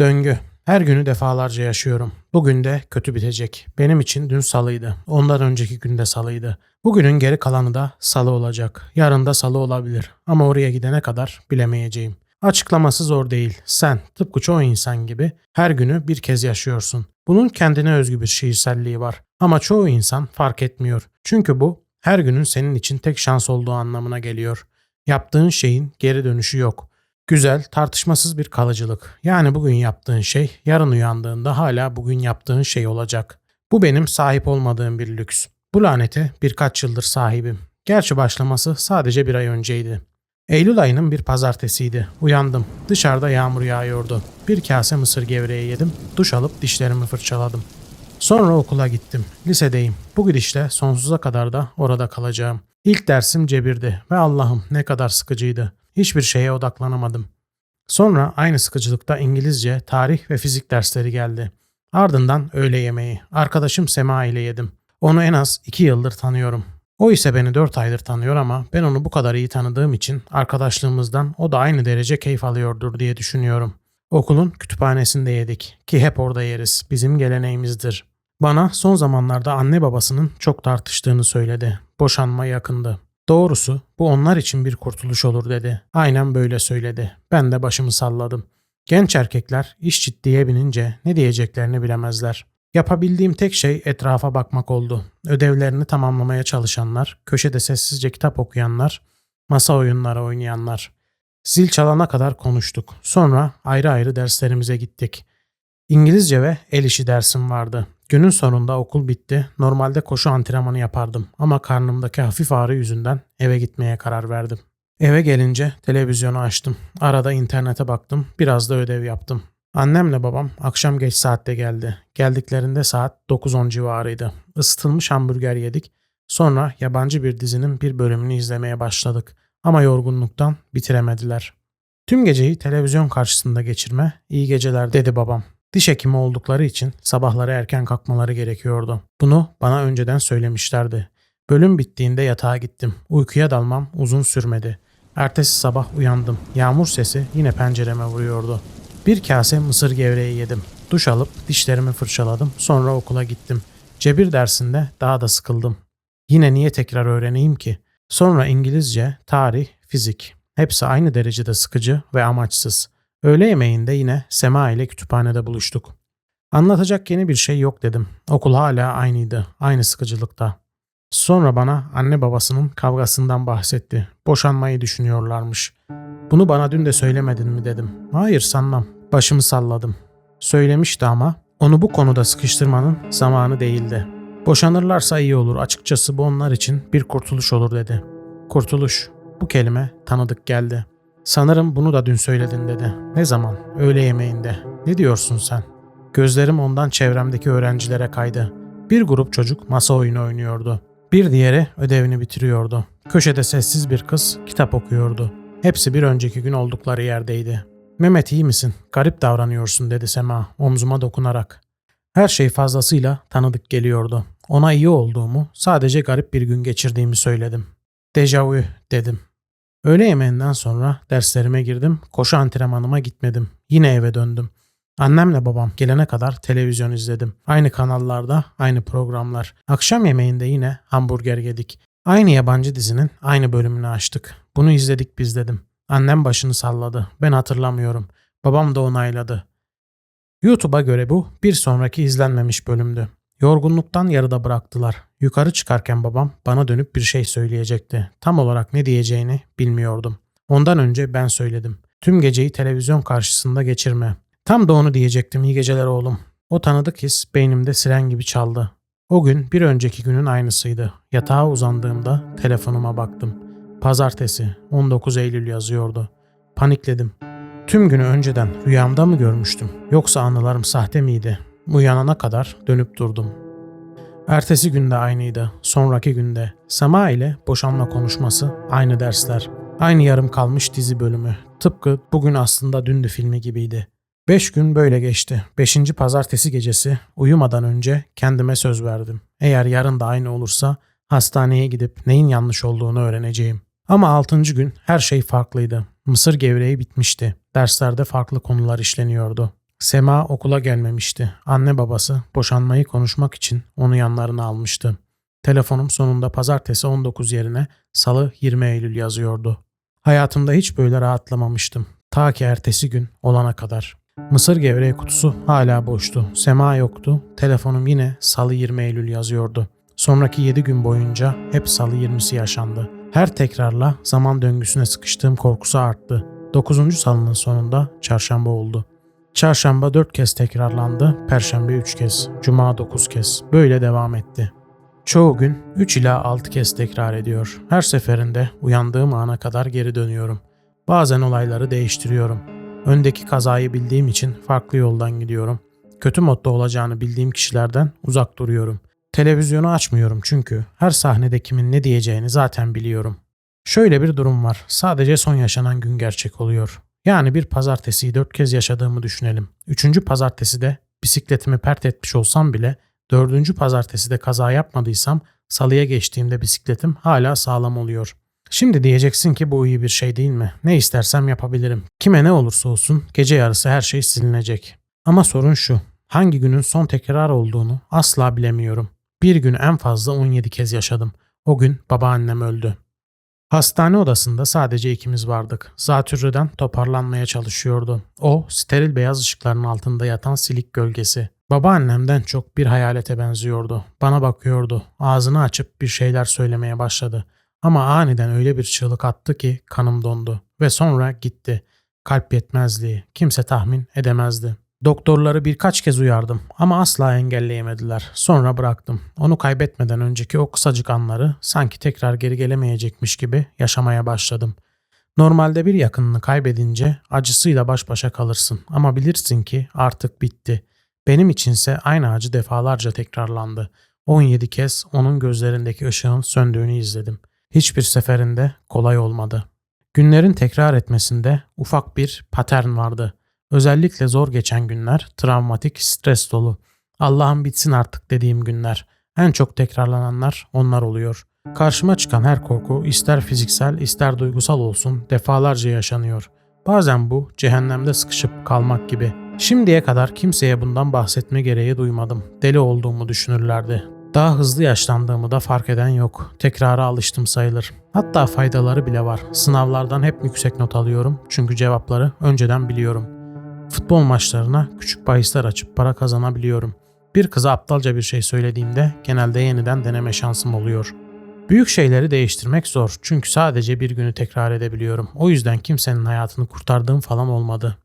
Döngü. Her günü defalarca yaşıyorum. Bugün de kötü bitecek. Benim için dün salıydı. Ondan önceki günde salıydı. Bugünün geri kalanı da salı olacak. Yarın da salı olabilir. Ama oraya gidene kadar bilemeyeceğim. Açıklaması zor değil. Sen tıpkı çoğu insan gibi her günü bir kez yaşıyorsun. Bunun kendine özgü bir şiirselliği var. Ama çoğu insan fark etmiyor. Çünkü bu her günün senin için tek şans olduğu anlamına geliyor. Yaptığın şeyin geri dönüşü yok. Güzel, tartışmasız bir kalıcılık. Yani bugün yaptığın şey yarın uyandığında hala bugün yaptığın şey olacak. Bu benim sahip olmadığım bir lüks. Bu lanete birkaç yıldır sahibim. Gerçi başlaması sadece bir ay önceydi. Eylül ayının bir pazartesiydi. Uyandım. Dışarıda yağmur yağıyordu. Bir kase mısır gevreği yedim. Duş alıp dişlerimi fırçaladım. Sonra okula gittim. Lisedeyim. Bu gidişle sonsuza kadar da orada kalacağım. İlk dersim cebirdi ve Allah'ım ne kadar sıkıcıydı. Hiçbir şeye odaklanamadım. Sonra aynı sıkıcılıkta İngilizce, tarih ve fizik dersleri geldi. Ardından öğle yemeği. Arkadaşım Sema ile yedim. Onu en az iki yıldır tanıyorum. O ise beni dört aydır tanıyor ama ben onu bu kadar iyi tanıdığım için arkadaşlığımızdan o da aynı derece keyif alıyordur diye düşünüyorum. Okulun kütüphanesinde yedik ki hep orada yeriz. Bizim geleneğimizdir. Bana son zamanlarda anne babasının çok tartıştığını söyledi. Boşanma yakındı. Doğrusu bu onlar için bir kurtuluş olur dedi. Aynen böyle söyledi. Ben de başımı salladım. Genç erkekler iş ciddiye binince ne diyeceklerini bilemezler. Yapabildiğim tek şey etrafa bakmak oldu. Ödevlerini tamamlamaya çalışanlar, köşede sessizce kitap okuyanlar, masa oyunları oynayanlar. Zil çalana kadar konuştuk. Sonra ayrı ayrı derslerimize gittik. İngilizce ve el işi dersim vardı. Günün sonunda okul bitti. Normalde koşu antrenmanı yapardım ama karnımdaki hafif ağrı yüzünden eve gitmeye karar verdim. Eve gelince televizyonu açtım. Arada internete baktım. Biraz da ödev yaptım. Annemle babam akşam geç saatte geldi. Geldiklerinde saat 9-10 civarıydı. Isıtılmış hamburger yedik. Sonra yabancı bir dizinin bir bölümünü izlemeye başladık. Ama yorgunluktan bitiremediler. Tüm geceyi televizyon karşısında geçirme, iyi geceler dedi babam. Diş hekimi oldukları için sabahları erken kalkmaları gerekiyordu. Bunu bana önceden söylemişlerdi. Bölüm bittiğinde yatağa gittim. Uykuya dalmam uzun sürmedi. Ertesi sabah uyandım. Yağmur sesi yine pencereme vuruyordu. Bir kase mısır gevreği yedim. Duş alıp dişlerimi fırçaladım. Sonra okula gittim. Cebir dersinde daha da sıkıldım. Yine niye tekrar öğreneyim ki? Sonra İngilizce, tarih, fizik. Hepsi aynı derecede sıkıcı ve amaçsız. Öğle yemeğinde yine Sema ile kütüphanede buluştuk. Anlatacak yeni bir şey yok dedim. Okul hala aynıydı, aynı sıkıcılıkta. Sonra bana anne babasının kavgasından bahsetti. Boşanmayı düşünüyorlarmış. Bunu bana dün de söylemedin mi dedim. Hayır sanmam. Başımı salladım. Söylemişti ama onu bu konuda sıkıştırmanın zamanı değildi. Boşanırlarsa iyi olur. Açıkçası bu onlar için bir kurtuluş olur dedi. Kurtuluş. Bu kelime tanıdık geldi. Sanırım bunu da dün söyledin dedi. Ne zaman? Öğle yemeğinde. Ne diyorsun sen? Gözlerim ondan çevremdeki öğrencilere kaydı. Bir grup çocuk masa oyunu oynuyordu. Bir diğeri ödevini bitiriyordu. Köşede sessiz bir kız kitap okuyordu. Hepsi bir önceki gün oldukları yerdeydi. Mehmet iyi misin? Garip davranıyorsun dedi Sema omzuma dokunarak. Her şey fazlasıyla tanıdık geliyordu. Ona iyi olduğumu, sadece garip bir gün geçirdiğimi söyledim. Dejavu dedim. Öğle yemeğinden sonra derslerime girdim. Koşu antrenmanıma gitmedim. Yine eve döndüm. Annemle babam gelene kadar televizyon izledim. Aynı kanallarda, aynı programlar. Akşam yemeğinde yine hamburger yedik. Aynı yabancı dizinin aynı bölümünü açtık. Bunu izledik biz dedim. Annem başını salladı. Ben hatırlamıyorum. Babam da onayladı. YouTube'a göre bu bir sonraki izlenmemiş bölümdü. Yorgunluktan yarıda bıraktılar. Yukarı çıkarken babam bana dönüp bir şey söyleyecekti. Tam olarak ne diyeceğini bilmiyordum. Ondan önce ben söyledim. Tüm geceyi televizyon karşısında geçirme. Tam da onu diyecektim iyi geceler oğlum. O tanıdık his beynimde siren gibi çaldı. O gün bir önceki günün aynısıydı. Yatağa uzandığımda telefonuma baktım. Pazartesi 19 Eylül yazıyordu. Panikledim. Tüm günü önceden rüyamda mı görmüştüm yoksa anılarım sahte miydi? Uyanana kadar dönüp durdum. Ertesi günde aynıydı. Sonraki günde Sema ile boşanma konuşması, aynı dersler, aynı yarım kalmış dizi bölümü. Tıpkı bugün aslında dündü filmi gibiydi. Beş gün böyle geçti. Beşinci pazartesi gecesi uyumadan önce kendime söz verdim. Eğer yarın da aynı olursa hastaneye gidip neyin yanlış olduğunu öğreneceğim. Ama altıncı gün her şey farklıydı. Mısır gevreği bitmişti. Derslerde farklı konular işleniyordu. Sema okula gelmemişti. Anne babası boşanmayı konuşmak için onu yanlarına almıştı. Telefonum sonunda pazartesi 19 yerine salı 20 Eylül yazıyordu. Hayatımda hiç böyle rahatlamamıştım. Ta ki ertesi gün olana kadar. Mısır gevreği kutusu hala boştu. Sema yoktu. Telefonum yine salı 20 Eylül yazıyordu. Sonraki 7 gün boyunca hep salı 20'si yaşandı. Her tekrarla zaman döngüsüne sıkıştığım korkusu arttı. 9. salının sonunda çarşamba oldu. Çarşamba 4 kez tekrarlandı, perşembe 3 kez, cuma 9 kez. Böyle devam etti. Çoğu gün 3 ila 6 kez tekrar ediyor. Her seferinde uyandığım ana kadar geri dönüyorum. Bazen olayları değiştiriyorum. Öndeki kazayı bildiğim için farklı yoldan gidiyorum. Kötü modda olacağını bildiğim kişilerden uzak duruyorum. Televizyonu açmıyorum çünkü her sahnede kimin ne diyeceğini zaten biliyorum. Şöyle bir durum var. Sadece son yaşanan gün gerçek oluyor. Yani bir pazartesiyi dört kez yaşadığımı düşünelim. Üçüncü pazartesi de bisikletimi pert etmiş olsam bile dördüncü pazartesi de kaza yapmadıysam salıya geçtiğimde bisikletim hala sağlam oluyor. Şimdi diyeceksin ki bu iyi bir şey değil mi? Ne istersem yapabilirim. Kime ne olursa olsun gece yarısı her şey silinecek. Ama sorun şu. Hangi günün son tekrar olduğunu asla bilemiyorum. Bir gün en fazla 17 kez yaşadım. O gün babaannem öldü. Hastane odasında sadece ikimiz vardık. Zatürreden toparlanmaya çalışıyordu. O, steril beyaz ışıkların altında yatan silik gölgesi. Babaannemden çok bir hayalete benziyordu. Bana bakıyordu. Ağzını açıp bir şeyler söylemeye başladı. Ama aniden öyle bir çığlık attı ki kanım dondu. Ve sonra gitti. Kalp yetmezliği. Kimse tahmin edemezdi. Doktorları birkaç kez uyardım ama asla engelleyemediler. Sonra bıraktım. Onu kaybetmeden önceki o kısacık anları sanki tekrar geri gelemeyecekmiş gibi yaşamaya başladım. Normalde bir yakınını kaybedince acısıyla baş başa kalırsın ama bilirsin ki artık bitti. Benim içinse aynı acı defalarca tekrarlandı. 17 kez onun gözlerindeki ışığın söndüğünü izledim. Hiçbir seferinde kolay olmadı. Günlerin tekrar etmesinde ufak bir patern vardı. Özellikle zor geçen günler travmatik, stres dolu. Allah'ım bitsin artık dediğim günler. En çok tekrarlananlar onlar oluyor. Karşıma çıkan her korku ister fiziksel ister duygusal olsun defalarca yaşanıyor. Bazen bu cehennemde sıkışıp kalmak gibi. Şimdiye kadar kimseye bundan bahsetme gereği duymadım. Deli olduğumu düşünürlerdi. Daha hızlı yaşlandığımı da fark eden yok. Tekrara alıştım sayılır. Hatta faydaları bile var. Sınavlardan hep yüksek not alıyorum çünkü cevapları önceden biliyorum. Futbol maçlarına küçük bahisler açıp para kazanabiliyorum. Bir kıza aptalca bir şey söylediğimde genelde yeniden deneme şansım oluyor. Büyük şeyleri değiştirmek zor çünkü sadece bir günü tekrar edebiliyorum. O yüzden kimsenin hayatını kurtardığım falan olmadı.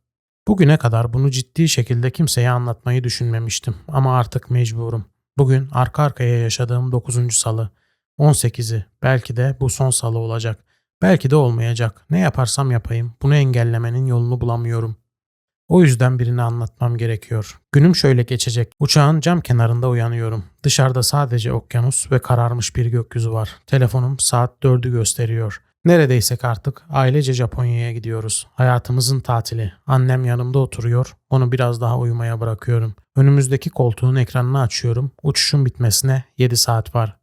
Bugüne kadar bunu ciddi şekilde kimseye anlatmayı düşünmemiştim ama artık mecburum. Bugün arka arkaya yaşadığım 9. salı. 18'i belki de bu son salı olacak. Belki de olmayacak. Ne yaparsam yapayım bunu engellemenin yolunu bulamıyorum. O yüzden birini anlatmam gerekiyor. Günüm şöyle geçecek. Uçağın cam kenarında uyanıyorum. Dışarıda sadece okyanus ve kararmış bir gökyüzü var. Telefonum saat 4'ü gösteriyor. Neredeysek artık ailece Japonya'ya gidiyoruz. Hayatımızın tatili. Annem yanımda oturuyor. Onu biraz daha uyumaya bırakıyorum. Önümüzdeki koltuğun ekranını açıyorum. Uçuşun bitmesine 7 saat var.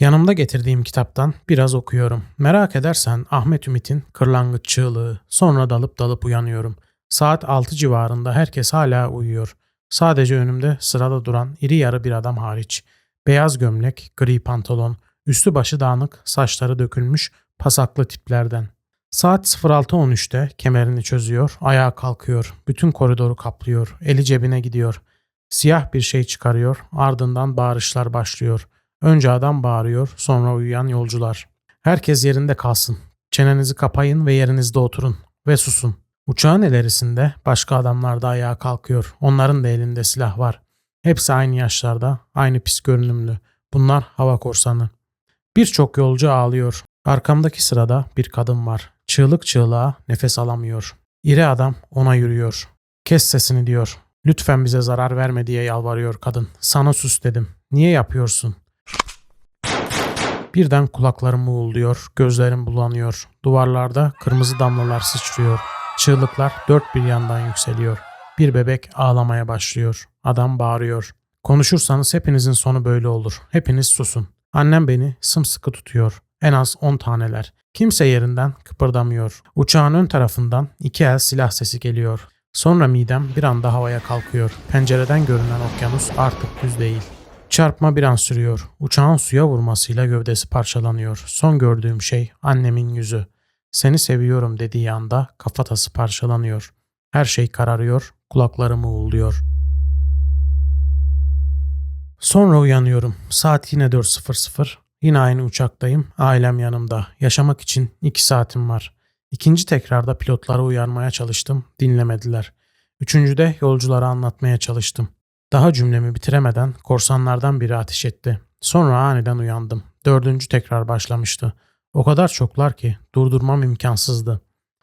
Yanımda getirdiğim kitaptan biraz okuyorum. Merak edersen Ahmet Ümit'in Kırlangıç Çığlığı. Sonra dalıp dalıp uyanıyorum. Saat 6 civarında herkes hala uyuyor. Sadece önümde sırada duran iri yarı bir adam hariç. Beyaz gömlek, gri pantolon, üstü başı dağınık, saçları dökülmüş, pasaklı tiplerden. Saat 06.13'te kemerini çözüyor, ayağa kalkıyor, bütün koridoru kaplıyor, eli cebine gidiyor. Siyah bir şey çıkarıyor, ardından bağırışlar başlıyor. Önce adam bağırıyor, sonra uyuyan yolcular. Herkes yerinde kalsın. Çenenizi kapayın ve yerinizde oturun ve susun. Uçağın ilerisinde başka adamlar da ayağa kalkıyor. Onların da elinde silah var. Hepsi aynı yaşlarda, aynı pis görünümlü. Bunlar hava korsanı. Birçok yolcu ağlıyor. Arkamdaki sırada bir kadın var. Çığlık çığlığa nefes alamıyor. İri adam ona yürüyor. Kes sesini diyor. Lütfen bize zarar verme diye yalvarıyor kadın. Sana sus dedim. Niye yapıyorsun? Birden kulaklarım uğulduyor, gözlerim bulanıyor. Duvarlarda kırmızı damlalar sıçrıyor. Çığlıklar dört bir yandan yükseliyor. Bir bebek ağlamaya başlıyor. Adam bağırıyor. Konuşursanız hepinizin sonu böyle olur. Hepiniz susun. Annem beni sımsıkı tutuyor. En az on taneler. Kimse yerinden kıpırdamıyor. Uçağın ön tarafından iki el silah sesi geliyor. Sonra midem bir anda havaya kalkıyor. Pencereden görünen okyanus artık düz değil. Çarpma bir an sürüyor. Uçağın suya vurmasıyla gövdesi parçalanıyor. Son gördüğüm şey annemin yüzü. Seni seviyorum dediği anda kafatası parçalanıyor. Her şey kararıyor, kulaklarımı uğulduyor. Sonra uyanıyorum. Saat yine 4.00. Yine aynı uçaktayım. Ailem yanımda. Yaşamak için 2 saatim var. İkinci tekrarda pilotları uyarmaya çalıştım. Dinlemediler. Üçüncüde yolculara anlatmaya çalıştım. Daha cümlemi bitiremeden korsanlardan biri ateş etti. Sonra aniden uyandım. Dördüncü tekrar başlamıştı. O kadar çoklar ki durdurmam imkansızdı.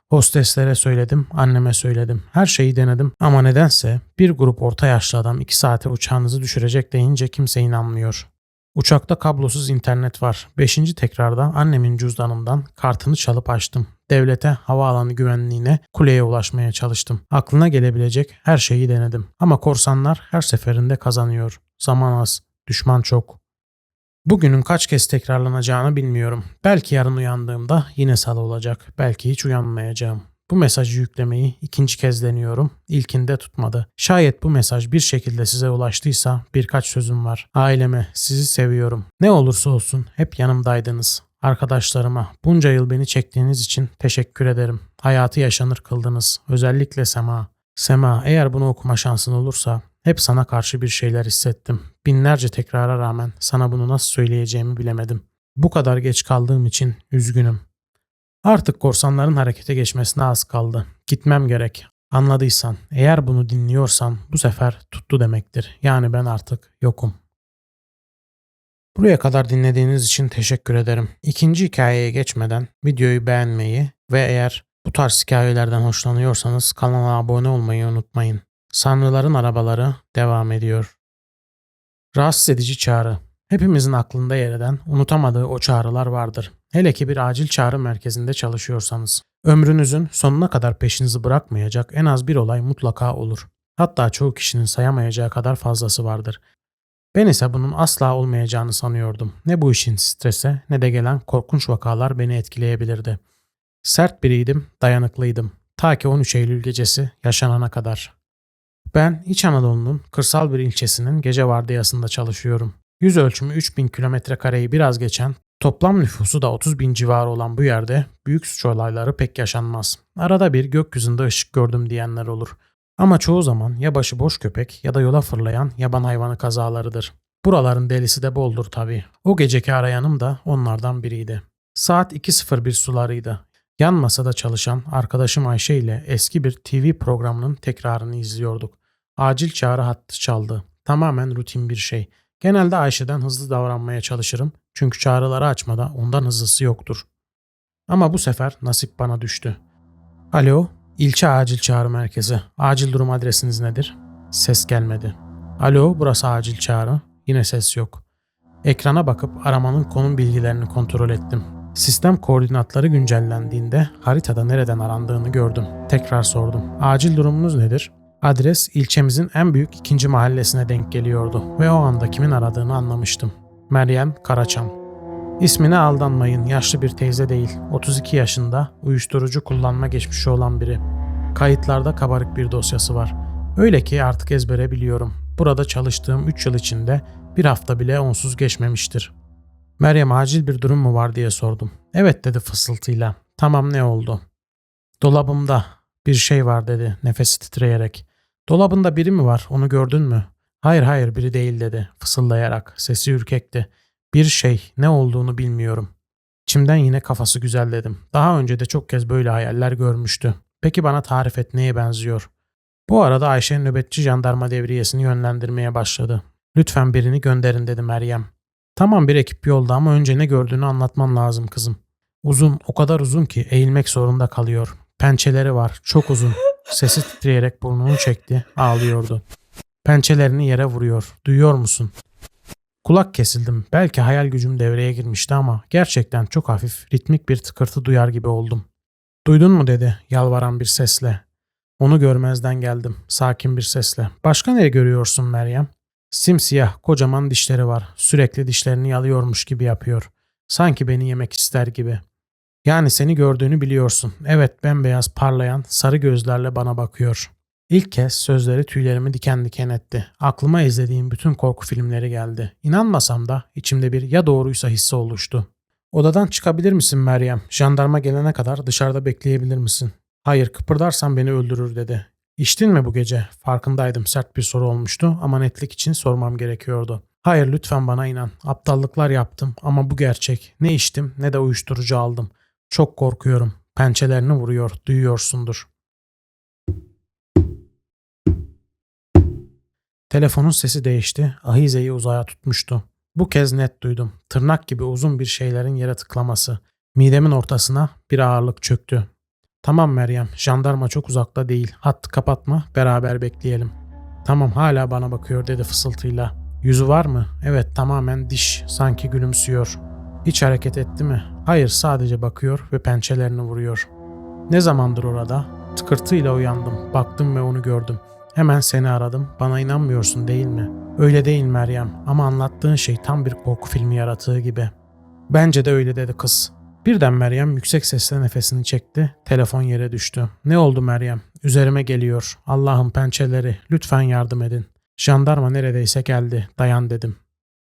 Hosteslere söyledim, anneme söyledim. Her şeyi denedim ama nedense bir grup orta yaşlı adam iki saate uçağınızı düşürecek deyince kimse inanmıyor. Uçakta kablosuz internet var. Beşinci tekrarda annemin cüzdanından kartını çalıp açtım. Devlete, havaalanı güvenliğine, kuleye ulaşmaya çalıştım. Aklına gelebilecek her şeyi denedim. Ama korsanlar her seferinde kazanıyor. Zaman az, düşman çok. Bugünün kaç kez tekrarlanacağını bilmiyorum. Belki yarın uyandığımda yine salı olacak. Belki hiç uyanmayacağım. Bu mesajı yüklemeyi ikinci kez deniyorum. İlkinde tutmadı. Şayet bu mesaj bir şekilde size ulaştıysa birkaç sözüm var. Aileme sizi seviyorum. Ne olursa olsun hep yanımdaydınız. Arkadaşlarıma bunca yıl beni çektiğiniz için teşekkür ederim. Hayatı yaşanır kıldınız. Özellikle Sema. Sema eğer bunu okuma şansın olursa hep sana karşı bir şeyler hissettim. Binlerce tekrara rağmen sana bunu nasıl söyleyeceğimi bilemedim. Bu kadar geç kaldığım için üzgünüm. Artık korsanların harekete geçmesine az kaldı. Gitmem gerek. Anladıysan, eğer bunu dinliyorsan bu sefer tuttu demektir. Yani ben artık yokum. Buraya kadar dinlediğiniz için teşekkür ederim. İkinci hikayeye geçmeden videoyu beğenmeyi ve eğer bu tarz hikayelerden hoşlanıyorsanız kanala abone olmayı unutmayın. Sanrıların arabaları devam ediyor. Rahatsız edici çağrı. Hepimizin aklında yer eden, unutamadığı o çağrılar vardır. Hele ki bir acil çağrı merkezinde çalışıyorsanız. Ömrünüzün sonuna kadar peşinizi bırakmayacak en az bir olay mutlaka olur. Hatta çoğu kişinin sayamayacağı kadar fazlası vardır. Ben ise bunun asla olmayacağını sanıyordum. Ne bu işin strese ne de gelen korkunç vakalar beni etkileyebilirdi. Sert biriydim, dayanıklıydım. Ta ki 13 Eylül gecesi yaşanana kadar. Ben İç Anadolu'nun kırsal bir ilçesinin gece vardiyasında çalışıyorum. Yüz ölçümü 3000 kilometre kareyi biraz geçen, toplam nüfusu da 30 bin civarı olan bu yerde büyük suç olayları pek yaşanmaz. Arada bir gökyüzünde ışık gördüm diyenler olur. Ama çoğu zaman ya başıboş köpek ya da yola fırlayan yaban hayvanı kazalarıdır. Buraların delisi de boldur tabii. O geceki arayanım da onlardan biriydi. Saat 2.01 sularıydı. Yan masada çalışan arkadaşım Ayşe ile eski bir TV programının tekrarını izliyorduk. Acil çağrı hattı çaldı. Tamamen rutin bir şey. Genelde Ayşe'den hızlı davranmaya çalışırım. Çünkü çağrıları açmada ondan hızlısı yoktur. Ama bu sefer nasip bana düştü. Alo, ilçe acil çağrı merkezi. Acil durum adresiniz nedir? Ses gelmedi. Alo, burası acil çağrı. Yine ses yok. Ekrana bakıp aramanın konum bilgilerini kontrol ettim. Sistem koordinatları güncellendiğinde haritada nereden arandığını gördüm. Tekrar sordum. Acil durumunuz nedir? Adres ilçemizin en büyük ikinci mahallesine denk geliyordu ve o anda kimin aradığını anlamıştım. Meryem Karaçam. İsmine aldanmayın, yaşlı bir teyze değil. 32 yaşında, uyuşturucu kullanma geçmişi olan biri. Kayıtlarda kabarık bir dosyası var. Öyle ki artık ezbere biliyorum. Burada çalıştığım 3 yıl içinde bir hafta bile onsuz geçmemiştir. Meryem acil bir durum mu var diye sordum. Evet dedi fısıltıyla. Tamam ne oldu? Dolabımda bir şey var dedi nefesi titreyerek. Dolabında biri mi var onu gördün mü? Hayır hayır biri değil dedi fısıldayarak sesi ürkekti. Bir şey ne olduğunu bilmiyorum. İçimden yine kafası güzel dedim. Daha önce de çok kez böyle hayaller görmüştü. Peki bana tarif et neye benziyor? Bu arada Ayşe nöbetçi jandarma devriyesini yönlendirmeye başladı. Lütfen birini gönderin dedi Meryem. Tamam bir ekip yolda ama önce ne gördüğünü anlatman lazım kızım. Uzun, o kadar uzun ki eğilmek zorunda kalıyor. Pençeleri var, çok uzun. Sesi titreyerek burnunu çekti, ağlıyordu. Pençelerini yere vuruyor. Duyuyor musun? Kulak kesildim. Belki hayal gücüm devreye girmişti ama gerçekten çok hafif, ritmik bir tıkırtı duyar gibi oldum. Duydun mu dedi yalvaran bir sesle. Onu görmezden geldim sakin bir sesle. Başka ne görüyorsun Meryem? Simsiyah kocaman dişleri var. Sürekli dişlerini yalıyormuş gibi yapıyor. Sanki beni yemek ister gibi. Yani seni gördüğünü biliyorsun. Evet bembeyaz parlayan sarı gözlerle bana bakıyor. İlk kez sözleri tüylerimi diken diken etti. Aklıma izlediğim bütün korku filmleri geldi. İnanmasam da içimde bir ya doğruysa hissi oluştu. Odadan çıkabilir misin Meryem? Jandarma gelene kadar dışarıda bekleyebilir misin? Hayır kıpırdarsan beni öldürür dedi. İçtin mi bu gece? Farkındaydım sert bir soru olmuştu ama netlik için sormam gerekiyordu. Hayır lütfen bana inan. Aptallıklar yaptım ama bu gerçek. Ne içtim ne de uyuşturucu aldım. Çok korkuyorum. Pençelerini vuruyor, duyuyorsundur. Telefonun sesi değişti. Ahize'yi uzaya tutmuştu. Bu kez net duydum. Tırnak gibi uzun bir şeylerin yere tıklaması. Midemin ortasına bir ağırlık çöktü. Tamam Meryem, jandarma çok uzakta değil. Hattı kapatma, beraber bekleyelim. Tamam hala bana bakıyor dedi fısıltıyla. Yüzü var mı? Evet tamamen diş, sanki gülümsüyor. Hiç hareket etti mi? Hayır sadece bakıyor ve pençelerini vuruyor. Ne zamandır orada? Tıkırtıyla uyandım. Baktım ve onu gördüm. Hemen seni aradım. Bana inanmıyorsun değil mi? Öyle değil Meryem ama anlattığın şey tam bir korku filmi yaratığı gibi. Bence de öyle dedi kız. Birden Meryem yüksek sesle nefesini çekti. Telefon yere düştü. Ne oldu Meryem? Üzerime geliyor. Allah'ın pençeleri. Lütfen yardım edin. Jandarma neredeyse geldi. Dayan dedim.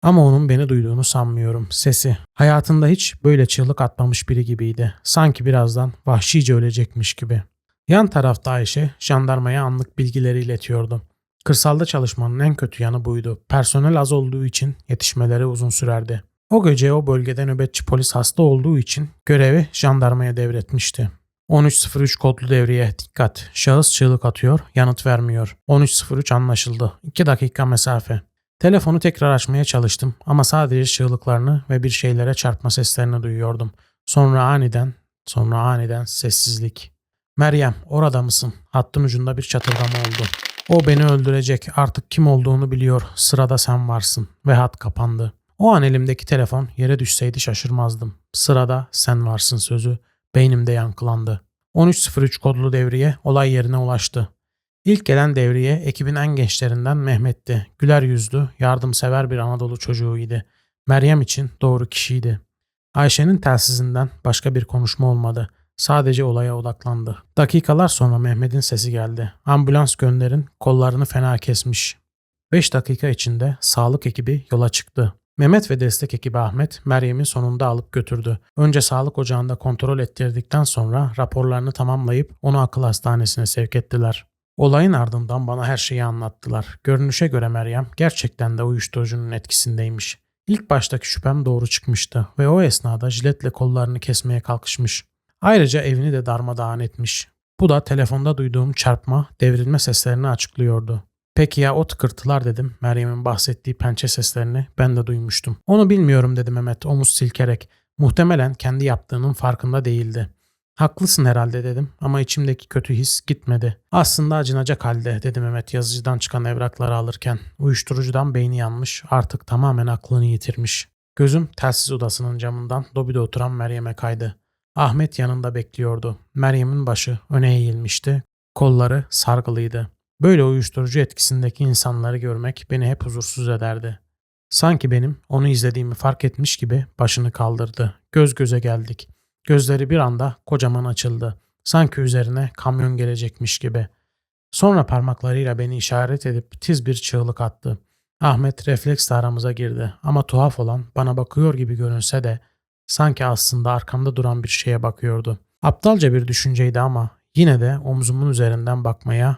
Ama onun beni duyduğunu sanmıyorum. Sesi. Hayatında hiç böyle çığlık atmamış biri gibiydi. Sanki birazdan vahşice ölecekmiş gibi. Yan tarafta Ayşe jandarmaya anlık bilgileri iletiyordu. Kırsalda çalışmanın en kötü yanı buydu. Personel az olduğu için yetişmeleri uzun sürerdi. O gece o bölgede nöbetçi polis hasta olduğu için görevi jandarmaya devretmişti. 1303 kodlu devreye dikkat. Şahıs çığlık atıyor, yanıt vermiyor. 1303 anlaşıldı. 2 dakika mesafe. Telefonu tekrar açmaya çalıştım ama sadece çığlıklarını ve bir şeylere çarpma seslerini duyuyordum. Sonra aniden, sonra aniden sessizlik. Meryem orada mısın? Hattın ucunda bir çatırdama oldu. O beni öldürecek. Artık kim olduğunu biliyor. Sırada sen varsın. Ve hat kapandı. O an elimdeki telefon yere düşseydi şaşırmazdım. Sırada sen varsın sözü beynimde yankılandı. 1303 kodlu devriye olay yerine ulaştı. İlk gelen devriye ekibin en gençlerinden Mehmet'ti. Güler yüzlü, yardımsever bir Anadolu çocuğuydu. Meryem için doğru kişiydi. Ayşe'nin telsizinden başka bir konuşma olmadı. Sadece olaya odaklandı. Dakikalar sonra Mehmet'in sesi geldi. Ambulans gönderin, kollarını fena kesmiş. 5 dakika içinde sağlık ekibi yola çıktı. Mehmet ve destek ekibi Ahmet, Meryem'i sonunda alıp götürdü. Önce sağlık ocağında kontrol ettirdikten sonra raporlarını tamamlayıp onu akıl hastanesine sevk ettiler. Olayın ardından bana her şeyi anlattılar. Görünüşe göre Meryem gerçekten de uyuşturucunun etkisindeymiş. İlk baştaki şüphem doğru çıkmıştı ve o esnada jiletle kollarını kesmeye kalkışmış. Ayrıca evini de darmadağın etmiş. Bu da telefonda duyduğum çarpma, devrilme seslerini açıklıyordu. Peki ya o tıkırtılar dedim. Meryem'in bahsettiği pençe seslerini ben de duymuştum. Onu bilmiyorum dedi Mehmet omuz silkerek. Muhtemelen kendi yaptığının farkında değildi. Haklısın herhalde dedim ama içimdeki kötü his gitmedi. Aslında acınacak halde dedi Mehmet yazıcıdan çıkan evrakları alırken. Uyuşturucudan beyni yanmış artık tamamen aklını yitirmiş. Gözüm telsiz odasının camından dobide oturan Meryem'e kaydı. Ahmet yanında bekliyordu. Meryem'in başı öne eğilmişti. Kolları sargılıydı. Böyle uyuşturucu etkisindeki insanları görmek beni hep huzursuz ederdi. Sanki benim onu izlediğimi fark etmiş gibi başını kaldırdı. Göz göze geldik. Gözleri bir anda kocaman açıldı. Sanki üzerine kamyon gelecekmiş gibi. Sonra parmaklarıyla beni işaret edip tiz bir çığlık attı. Ahmet refleksle aramıza girdi ama tuhaf olan bana bakıyor gibi görünse de sanki aslında arkamda duran bir şeye bakıyordu. Aptalca bir düşünceydi ama yine de omzumun üzerinden bakmaya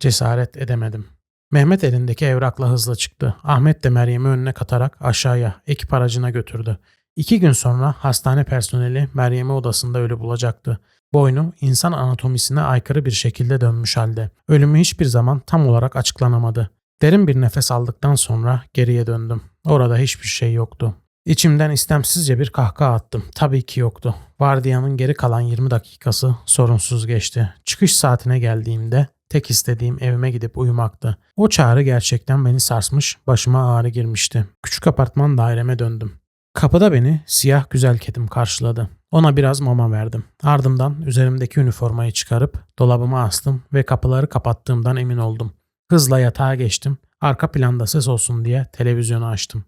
cesaret edemedim. Mehmet elindeki evrakla hızla çıktı. Ahmet de Meryem'i önüne katarak aşağıya ekip aracına götürdü. İki gün sonra hastane personeli Meryem'i odasında ölü bulacaktı. Boynu insan anatomisine aykırı bir şekilde dönmüş halde. Ölümü hiçbir zaman tam olarak açıklanamadı. Derin bir nefes aldıktan sonra geriye döndüm. Orada hiçbir şey yoktu. İçimden istemsizce bir kahkaha attım. Tabii ki yoktu. Vardiyanın geri kalan 20 dakikası sorunsuz geçti. Çıkış saatine geldiğimde tek istediğim evime gidip uyumaktı. O çağrı gerçekten beni sarsmış, başıma ağrı girmişti. Küçük apartman daireme döndüm. Kapıda beni siyah güzel kedim karşıladı. Ona biraz mama verdim. Ardından üzerimdeki üniformayı çıkarıp dolabıma astım ve kapıları kapattığımdan emin oldum. Hızla yatağa geçtim. Arka planda ses olsun diye televizyonu açtım.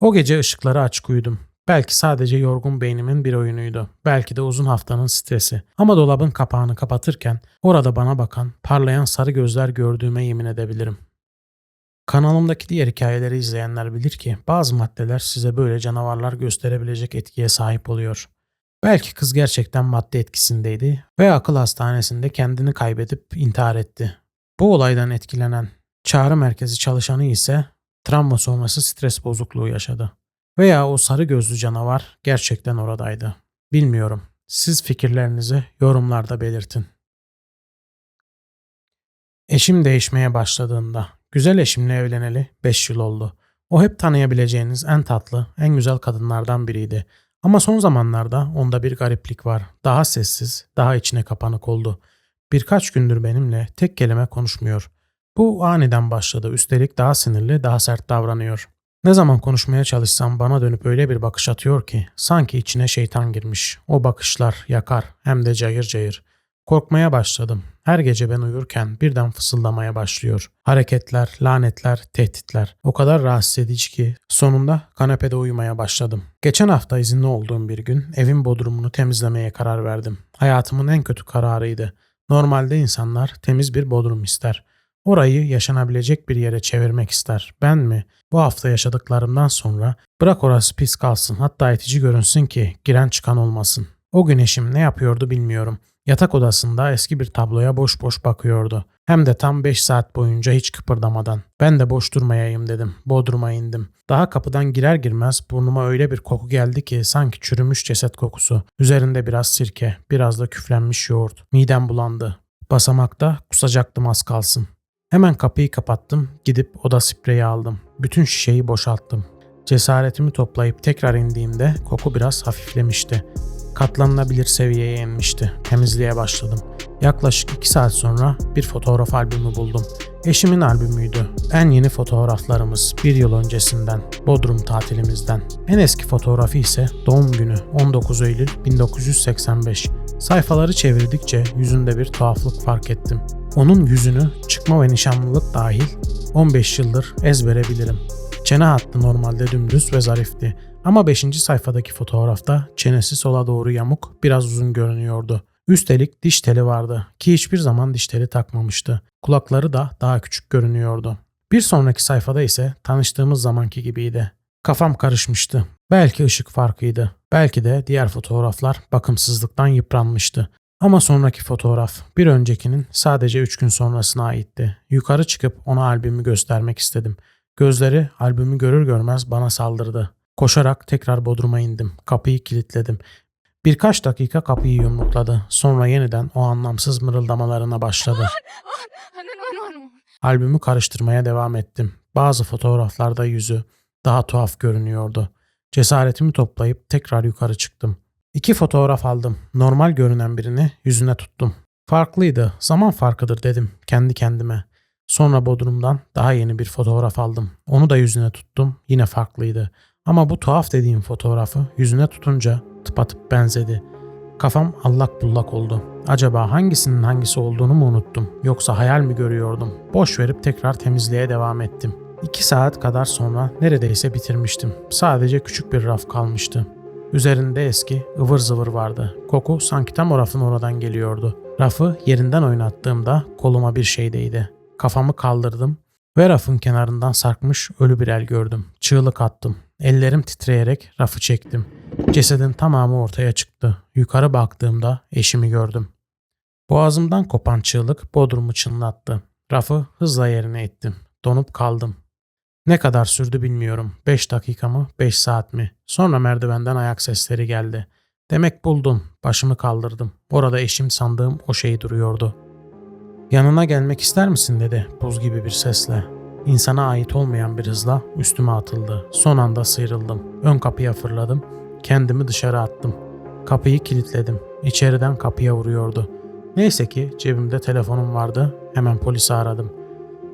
O gece ışıkları açık uyudum. Belki sadece yorgun beynimin bir oyunuydu. Belki de uzun haftanın stresi. Ama dolabın kapağını kapatırken orada bana bakan, parlayan sarı gözler gördüğüme yemin edebilirim. Kanalımdaki diğer hikayeleri izleyenler bilir ki bazı maddeler size böyle canavarlar gösterebilecek etkiye sahip oluyor. Belki kız gerçekten madde etkisindeydi ve akıl hastanesinde kendini kaybedip intihar etti. Bu olaydan etkilenen çağrı merkezi çalışanı ise travma sonrası stres bozukluğu yaşadı. Veya o sarı gözlü canavar gerçekten oradaydı. Bilmiyorum. Siz fikirlerinizi yorumlarda belirtin. Eşim değişmeye başladığında, güzel eşimle evleneli 5 yıl oldu. O hep tanıyabileceğiniz en tatlı, en güzel kadınlardan biriydi. Ama son zamanlarda onda bir gariplik var. Daha sessiz, daha içine kapanık oldu. Birkaç gündür benimle tek kelime konuşmuyor. Bu aniden başladı. Üstelik daha sinirli, daha sert davranıyor. Ne zaman konuşmaya çalışsam bana dönüp öyle bir bakış atıyor ki sanki içine şeytan girmiş. O bakışlar yakar hem de cayır cayır. Korkmaya başladım. Her gece ben uyurken birden fısıldamaya başlıyor. Hareketler, lanetler, tehditler. O kadar rahatsız edici ki sonunda kanepede uyumaya başladım. Geçen hafta izinli olduğum bir gün evin bodrumunu temizlemeye karar verdim. Hayatımın en kötü kararıydı. Normalde insanlar temiz bir bodrum ister. Orayı yaşanabilecek bir yere çevirmek ister. Ben mi? Bu hafta yaşadıklarımdan sonra bırak orası pis kalsın hatta itici görünsün ki giren çıkan olmasın. O gün eşim ne yapıyordu bilmiyorum. Yatak odasında eski bir tabloya boş boş bakıyordu. Hem de tam 5 saat boyunca hiç kıpırdamadan. Ben de boş durmayayım dedim. Bodruma indim. Daha kapıdan girer girmez burnuma öyle bir koku geldi ki sanki çürümüş ceset kokusu. Üzerinde biraz sirke, biraz da küflenmiş yoğurt. Midem bulandı. Basamakta kusacaktım az kalsın. Hemen kapıyı kapattım, gidip oda spreyi aldım. Bütün şişeyi boşalttım. Cesaretimi toplayıp tekrar indiğimde koku biraz hafiflemişti. Katlanılabilir seviyeye inmişti. Temizliğe başladım. Yaklaşık 2 saat sonra bir fotoğraf albümü buldum. Eşimin albümüydü. En yeni fotoğraflarımız bir yıl öncesinden, Bodrum tatilimizden. En eski fotoğrafı ise doğum günü 19 Eylül 1985. Sayfaları çevirdikçe yüzünde bir tuhaflık fark ettim. Onun yüzünü çıkma ve nişanlılık dahil 15 yıldır ezbere bilirim. Çene hattı normalde dümdüz ve zarifti. Ama 5. sayfadaki fotoğrafta çenesi sola doğru yamuk, biraz uzun görünüyordu. Üstelik diş teli vardı ki hiçbir zaman diş teli takmamıştı. Kulakları da daha küçük görünüyordu. Bir sonraki sayfada ise tanıştığımız zamanki gibiydi. Kafam karışmıştı. Belki ışık farkıydı. Belki de diğer fotoğraflar bakımsızlıktan yıpranmıştı. Ama sonraki fotoğraf bir öncekinin sadece 3 gün sonrasına aitti. Yukarı çıkıp ona albümü göstermek istedim. Gözleri albümü görür görmez bana saldırdı. Koşarak tekrar bodruma indim. Kapıyı kilitledim. Birkaç dakika kapıyı yumrukladı. Sonra yeniden o anlamsız mırıldamalarına başladı. Albümü karıştırmaya devam ettim. Bazı fotoğraflarda yüzü daha tuhaf görünüyordu. Cesaretimi toplayıp tekrar yukarı çıktım. İki fotoğraf aldım. Normal görünen birini yüzüne tuttum. Farklıydı. Zaman farkıdır dedim kendi kendime. Sonra Bodrum'dan daha yeni bir fotoğraf aldım. Onu da yüzüne tuttum. Yine farklıydı. Ama bu tuhaf dediğim fotoğrafı yüzüne tutunca tıpatıp benzedi. Kafam allak bullak oldu. Acaba hangisinin hangisi olduğunu mu unuttum? Yoksa hayal mi görüyordum? Boş verip tekrar temizliğe devam ettim. İki saat kadar sonra neredeyse bitirmiştim. Sadece küçük bir raf kalmıştı. Üzerinde eski ıvır zıvır vardı. Koku sanki tam o rafın oradan geliyordu. Rafı yerinden oynattığımda koluma bir şey değdi. Kafamı kaldırdım ve rafın kenarından sarkmış ölü bir el gördüm. Çığlık attım. Ellerim titreyerek rafı çektim. Cesedin tamamı ortaya çıktı. Yukarı baktığımda eşimi gördüm. Boğazımdan kopan çığlık bodrumu çınlattı. Rafı hızla yerine ettim. Donup kaldım. Ne kadar sürdü bilmiyorum. 5 dakika mı, 5 saat mi? Sonra merdivenden ayak sesleri geldi. Demek buldum. Başımı kaldırdım. Orada eşim sandığım o şey duruyordu. Yanına gelmek ister misin dedi buz gibi bir sesle. İnsana ait olmayan bir hızla üstüme atıldı. Son anda sıyrıldım. Ön kapıya fırladım. Kendimi dışarı attım. Kapıyı kilitledim. İçeriden kapıya vuruyordu. Neyse ki cebimde telefonum vardı. Hemen polisi aradım.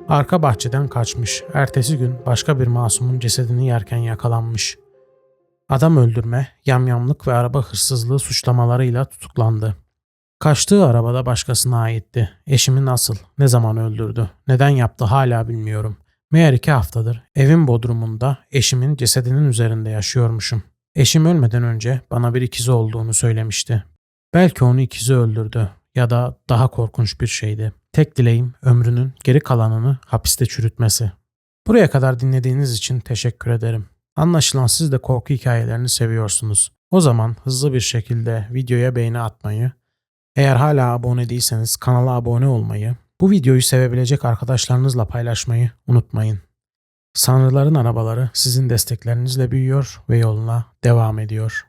Arka bahçeden kaçmış. Ertesi gün başka bir masumun cesedini yerken yakalanmış. Adam öldürme, yamyamlık ve araba hırsızlığı suçlamalarıyla tutuklandı. Kaçtığı arabada başkasına aitti. Eşimi nasıl, ne zaman öldürdü, neden yaptı hala bilmiyorum. Meğer iki haftadır evin bodrumunda eşimin cesedinin üzerinde yaşıyormuşum. Eşim ölmeden önce bana bir ikizi olduğunu söylemişti. Belki onu ikizi öldürdü ya da daha korkunç bir şeydi. Tek dileğim ömrünün geri kalanını hapiste çürütmesi. Buraya kadar dinlediğiniz için teşekkür ederim. Anlaşılan siz de korku hikayelerini seviyorsunuz. O zaman hızlı bir şekilde videoya beğeni atmayı, eğer hala abone değilseniz kanala abone olmayı, bu videoyu sevebilecek arkadaşlarınızla paylaşmayı unutmayın. Sanrıların arabaları sizin desteklerinizle büyüyor ve yoluna devam ediyor.